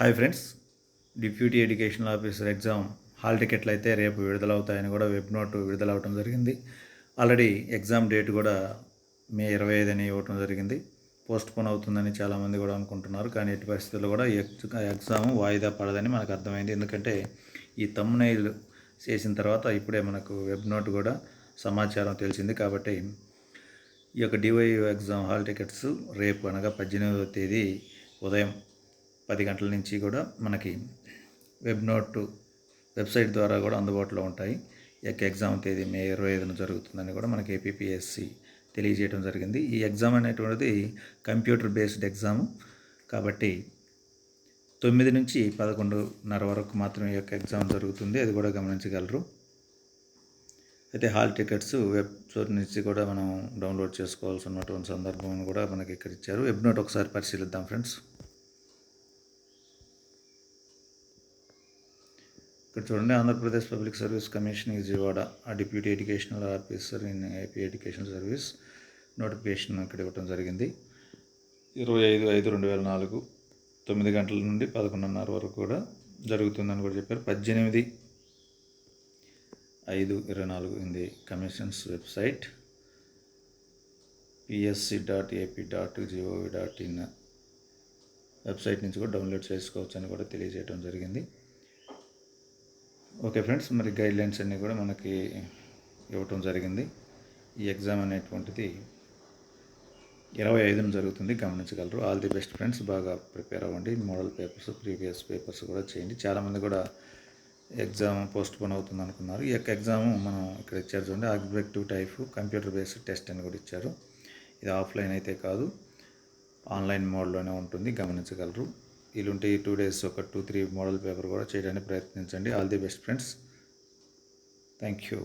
Hi friends deputy educational officer exam hall టికెట్లు అయితే రేపు విడుదలవుతాయని కూడా వెబ్ నోట్ విడుదలవటం జరిగింది. ఆల్రెడీ ఎగ్జామ్ డేట్ కూడా మే ఇరవై ఐదు అని ఇవ్వటం జరిగింది. పోస్ట్ పోన్ అవుతుందని చాలామంది కూడా అనుకుంటున్నారు కానీ ఎట్టి పరిస్థితుల్లో కూడా ఎగ్జామ్ వాయిదా పడదని మనకు అర్థమైంది. ఎందుకంటే ఈ తమ్మునైల్ చేసిన తర్వాత ఇప్పుడే మనకు వెబ్ నోట్ కూడా సమాచారం తెలిసింది కాబట్టి ఈ యొక్క డివైయూ ఎగ్జామ్ హాల్ టికెట్స్ రేపు అనగా పద్దెనిమిదవ తేదీ ఉదయం పది గంటల నుంచి కూడా మనకి వెబ్ నోట్ వెబ్సైట్ ద్వారా కూడా అందుబాటులో ఉంటాయి. యొక్క ఎగ్జామ్ తేదీ మే ఇరవై ఐదున జరుగుతుందని కూడా మనకి ఏపీపీఎస్సి తెలియజేయడం జరిగింది. ఈ ఎగ్జామ్ అనేటువంటిది కంప్యూటర్ బేస్డ్ ఎగ్జామ్. కాబట్టి తొమ్మిది నుంచి పదకొండున్నర వరకు మాత్రమే ఈ యొక్క ఎగ్జామ్ జరుగుతుంది. అది కూడా గమనించగలరు. అయితే హాల్ టికెట్స్ వెబ్ నుంచి కూడా మనం డౌన్లోడ్ చేసుకోవాల్సి ఉన్నటువంటి సందర్భం కూడా మనకి ఇక్కడ ఇచ్చారు. వెబ్ నోట్ ఒకసారి పరిశీలిద్దాం ఫ్రెండ్స్. ఇక్కడ చూడండి Andhra Pradesh public service commission Vijayawada ఆ deputy educational officer in AP education service notification ఇక్కడ ఇవ్వడం జరిగింది. ఇరవై ఐదు ఐదు రెండు వేల నాలుగు తొమ్మిది గంటల నుండి పదకొండున్నర వరకు కూడా జరుగుతుందని కూడా చెప్పారు. పద్దెనిమిది ఐదు ఇరవై నాలుగు ఇది commission's website PSC dot AP dot GOV dot in website నుంచి కూడా డౌన్లోడ్ చేసుకోవచ్చు అని కూడా తెలియజేయడం జరిగింది. ఓకే ఫ్రెండ్స్ మరి గైడ్ లైన్స్ అన్నీ కూడా మనకి ఇవ్వటం జరిగింది. ఈ ఎగ్జామ్ అనేటువంటిది ఇరవై ఐదున జరుగుతుంది గమనించగలరు. ఆల్ ది బెస్ట్ ఫ్రెండ్స్ బాగా ప్రిపేర్ అవ్వండి. మోడల్ పేపర్స్ ప్రీవియస్ పేపర్స్ కూడా చేయండి. చాలామంది కూడా ఎగ్జామ్ పోస్ట్ పోన్ అవుతుంది అనుకున్నారు. ఈ యొక్క ఎగ్జామ్ మనం ఇక్కడ ఇచ్చారు చూడండి. Objective type computer based test అని కూడా ఇచ్చారు. ఇది ఆఫ్లైన్ అయితే కాదు ఆన్లైన్ మోడ్లోనే ఉంటుంది. గమనించగలరు. వీలుంటే ఈ టూ డేస్ ఒక టూ త్రీ మోడల్ పేపర్ కూడా చేయడానికి ప్రయత్నించండి. All the best friends. Thank you.